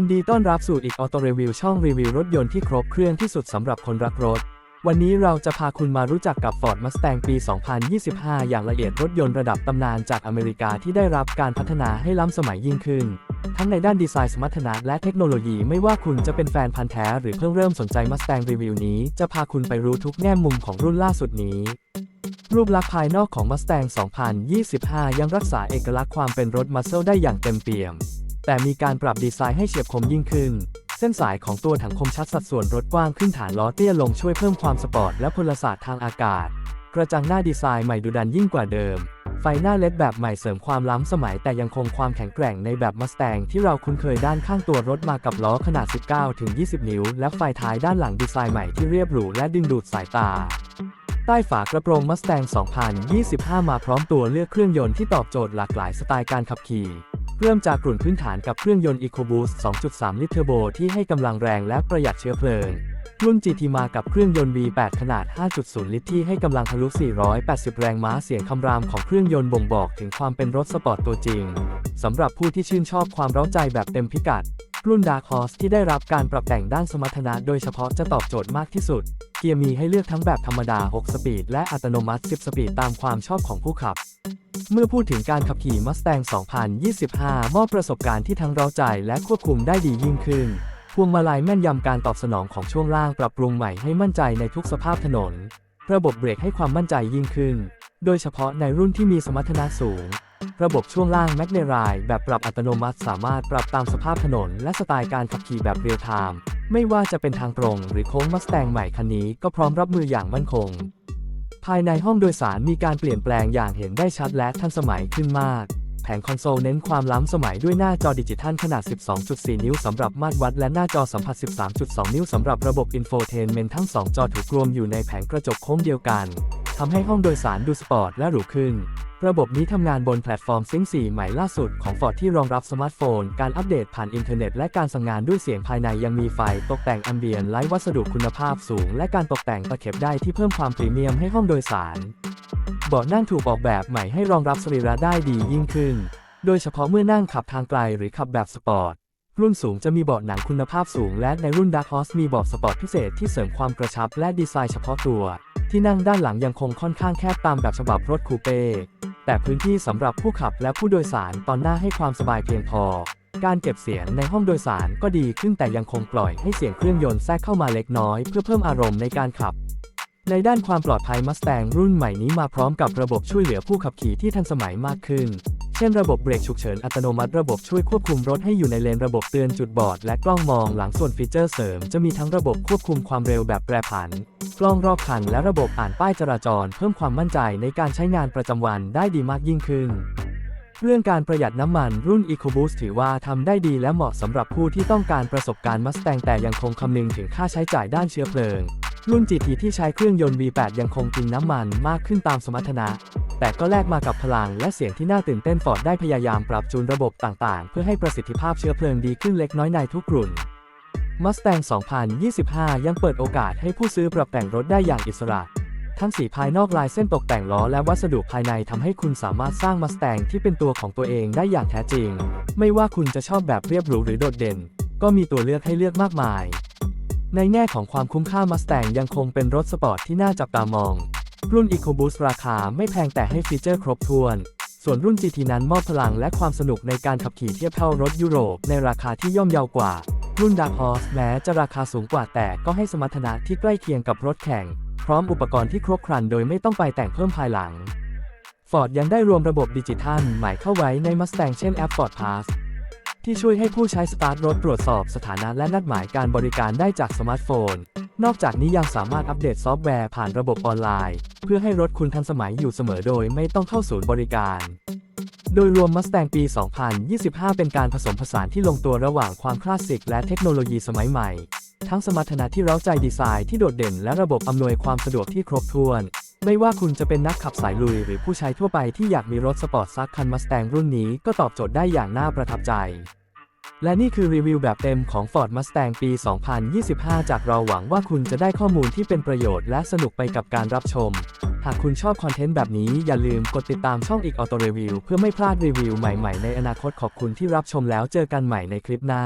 ยินดีต้อนรับสู่อีกออโตรีวิวช่องรีวิวรถยนต์ที่ครบเครื่องที่สุดสำหรับคนรักรถ วันนี้เราจะพาคุณมารู้จักกับ Ford Mustang ปี 2025 อย่างละเอียดรถยนต์ระดับตำนานจากอเมริกาที่ได้รับการพัฒนาให้ล้ำสมัยยิ่งขึ้น ทั้งในด้านดีไซน์สมรรถนะและเทคโนโลยีไม่ว่าคุณจะเป็นแฟนพันธ์แท้หรือเพิ่งเริ่มสนใจ Mustang รีวิวนี้ จะพาคุณไปรู้ทุกแง่มุมของรุ่นล่าสุดนี้รูปลักษณ์ภายนอกของ Mustang 2025 ยังรักษาเอกลักษณ์ความเป็นรถมัสเซลได้อย่างเต็มเปี่ยม แต่มีการปรับดีไซน์ให้เฉียบคมยิ่งขึ้น เส้นสายของตัวถังคมชัดสัดส่วนรถกว้างขึ้นฐานล้อเตี้ยลงช่วยเพิ่มความสปอร์ตและพลศาสตร์ทางอากาศ กระจังหน้าดีไซน์ใหม่ดูดันยิ่งกว่าเดิม ไฟหน้าเลดแบบใหม่เสริมความล้ำสมัยแต่ยังคงความแข็งแกร่งในแบบมัสแตงที่เราคุ้นเคยด้านข้างตัวรถมากับล้อขนาด 19-20 นิ้ว และไฟท้ายด้านหลังดีไซน์ใหม่ที่เรียบหรูและดึงดูดสายตาใต้ฝากระโปรง Mustang 2025 มาพร้อมตัวเลือกเครื่องยนต์ที่ตอบโจทย์หลากหลายสไตล์การขับขี่ เริ่มจากกลุ่นพื้นฐานกับเครื่องยนต์ EcoBoost 2.3 ลิตรเทอร์โบที่ให้กำลังแรงและประหยัดเชื้อเพลิง รุ่น GT มากับเครื่องยนต์ V8 ขนาด 5.0 ลิตรที่ให้กำลังทะลุ 480 แรงม้าเสียงคำรามของเครื่องยนต์บ่งบอกถึงความเป็นรถสปอร์ตตัวจริง สำหรับผู้ที่ชื่นชอบความเร้าใจแบบเต็มพิกัด รุ่น Dark Horse ที่ได้รับการปรับแต่งด้านสมรรถนะโดยเฉพาะจะตอบโจทย์มากที่สุด เกียร์มีให้เลือกทั้งแบบธรรมดา 6 สปีด และอัตโนมัติ 10 สปีดตามความชอบของผู้ขับเมื่อพูดถึงการขับขี่ Mustang 2025 มอบประสบการณ์ที่ทั้งเราใจและควบคุมได้ดียิ่งขึ้น พวงมาลัยแม่นยำการตอบสนองของช่วงล่างปรับปรุงใหม่ให้มั่นใจในทุกสภาพถนน ระบบเบรกให้ความมั่นใจยิ่งขึ้น โดยเฉพาะในรุ่นที่มีสมรรถนะสูง ระบบช่วงล่างแมกเนรายแบบปรับอัตโนมัติสามารถปรับตามสภาพถนน และสไตล์การขับขี่แบบเรียลไทม์ ไม่ว่าจะเป็นทางตรงหรือโค้งมัสแตงใหม่คันนี้ก็พร้อมรับมืออย่างมั่นคง ภายในห้องโดยสารมีการเปลี่ยนแปลงอย่างเห็นได้ชัดและทันสมัยขึ้นมาก แผงคอนโซลเน้นความล้ำสมัยด้วยหน้าจอดิจิทัลขนาด 12.4 นิ้วสำหรับมาตรวัด และหน้าจอสัมผัส 13.2 นิ้วสำหรับระบบอินโฟเทนเมนต์ทั้ง 2 จอถูกรวมอยู่ในแผงกระจกโค้งเดียวกัน ทำให้ห้องโดยสารดูสปอร์ตและหรูขึ้น ระบบนี้ทำงานบนแพลตฟอร์มซิง4ใหม่ล่าสุดของ Ford ที่รองรับสมาร์ทโฟน การอัปเดตผ่านอินเทอร์เน็ต และการสั่งงานด้วยเสียงภายในยังมีไฟ ตกแต่งแอมเบียนไลท์วัสดุคุณภาพสูง และการตกแต่งตะเข็บได้ที่เพิ่มความพรีเมียมให้ห้องโดยสารเบาะนั่งถูกออกแบบใหม่ให้รองรับสรีระได้ดียิ่งขึ้น โดยเฉพาะเมื่อนั่งขับทางไกลหรือขับแบบสปอร์ต รุ่นสูงจะมีเบาะหนังคุณภาพสูง และในรุ่น Dark Horse มีเบาะสปอร์ตพิเศษที่เสริมความกระชับและดีไซน์เฉพาะตัว ที่นั่งด้านหลังยังคงค่อนข้างแคบตามแบบฉบับรถคูเป้ แต่พื้นที่สำหรับผู้ขับและผู้โดยสารตอนหน้าให้ความสบายเพียงพอ การเก็บเสียงในห้องโดยสารก็ดีขึ้นแต่ยังคงปล่อยให้เสียงเครื่องยนต์แทรกเข้ามาเล็กน้อย เพื่อเพิ่มอารมณ์ในการขับ ในด้านความปลอดภัยมัสแตงรุ่นใหม่นี้มาพร้อมกับระบบช่วยเหลือผู้ขับขี่ที่ทันสมัยมากขึ้น เช่นระบบเบรกฉุกเฉินอัตโนมัติระบบช่วยควบคุมรถให้อยู่ในเลนระบบเตือนจุดบอด และกล้องมองหลังส่วนฟีเจอร์เสริมจะมีทั้งระบบควบคุมความเร็วแบบแปรผัน กล้องรอบคันและระบบอ่านป้ายจราจร เพิ่มความมั่นใจในการใช้งานประจำวันได้ดีมากยิ่งขึ้น เรื่องการประหยัดน้ำมันรุ่น EcoBoost ถือว่าทำได้ดีและเหมาะสำหรับผู้ที่ต้องการประสบการณ์ Mustang แต่ยังคงคำนึงถึงค่าใช้จ่ายด้านเชื้อเพลิงรุ่น GT ที่ใช้เครื่องยนต์ V8 ยังคงกินน้ำมันมากขึ้นตามสมรรถนะ แต่ก็แลกมากับพลังและเสียงที่น่าตื่นเต้นฟอร์ดได้พยายามปรับจูนระบบต่างๆ เพื่อให้ประสิทธิภาพเชื้อเพลิงดีขึ้นเล็กน้อยในทุกรุ่น Mustang 2025 ยังเปิดโอกาสให้ผู้ซื้อปรับแต่งรถได้อย่างอิสระ ทั้งสีภายนอกลายเส้นตกแต่งล้อและวัสดุภายในทำให้คุณสามารถสร้าง Mustang ที่เป็นตัวของตัวเองได้อย่างแท้จริง ไม่ว่าคุณจะชอบแบบเรียบหรูหรือโดดเด่น ก็มีตัวเลือกให้เลือกมากมาย ในแง่ของความคุ้มค่า Mustang ยังคงเป็นรถสปอร์ตที่น่าจับตามอง รุ่น EcoBoost ราคาไม่แพงแต่ให้ฟีเจอร์ครบถ้วน ส่วนรุ่น GT นั้นมอบพลังและความสนุกในการขับขี่เทียบเท่ารถยุโรปในราคาที่ย่อมเยาวกว่า รุ่น Dark Horse แม้จะราคาสูงกว่าแต่ก็ให้สมรรถนะที่ใกล้เคียงกับรถแข่ง พร้อมอุปกรณ์ที่ครบครันโดยไม่ต้องไปแต่งเพิ่มภายหลัง Ford ยังได้รวมระบบดิจิทัลใหม่เข้าไว้ใน Mustang เช่นแอป Ford Pass ที่ช่วยให้ผู้ใช้สตาร์ทรถตรวจสอบสถานะและนัดหมายการบริการได้จากสมาร์ทโฟน นอกจากนี้ยังสามารถอัปเดตซอฟต์แวร์ผ่านระบบออนไลน์ เพื่อให้รถคุณทันสมัยอยู่เสมอโดยไม่ต้องเข้าศูนย์บริการ โดยรวม Mustang ปี 2025 เป็นการผสมผสานที่ลงตัวระหว่างความคลาสสิกและเทคโนโลยีสมัยใหม่ ทั้งสมรรถนะที่เร้าใจดีไซน์ที่โดดเด่นและระบบอำนวยความสะดวกที่ครบถ้วน ไม่ว่าคุณจะเป็นนักขับสายลุยหรือผู้ใช้ทั่วไปที่อยากมีรถสปอร์ตซักคัน Mustang รุ่นนี้ก็ตอบโจทย์ได้อย่างน่าประทับใจ และนี่คือรีวิวแบบเต็มของ Ford Mustang ปี 2025 จากเราหวังว่าคุณจะได้ข้อมูลที่เป็นประโยชน์และสนุกไปกับการรับชม หากคุณชอบคอนเทนต์แบบนี้อย่าลืมกดติดตามช่องอีกออโตรีวิวเพื่อไม่พลาดรีวิวใหม่ๆ ในอนาคตขอบคุณที่รับชมแล้วเจอกันใหม่ในคลิปหน้า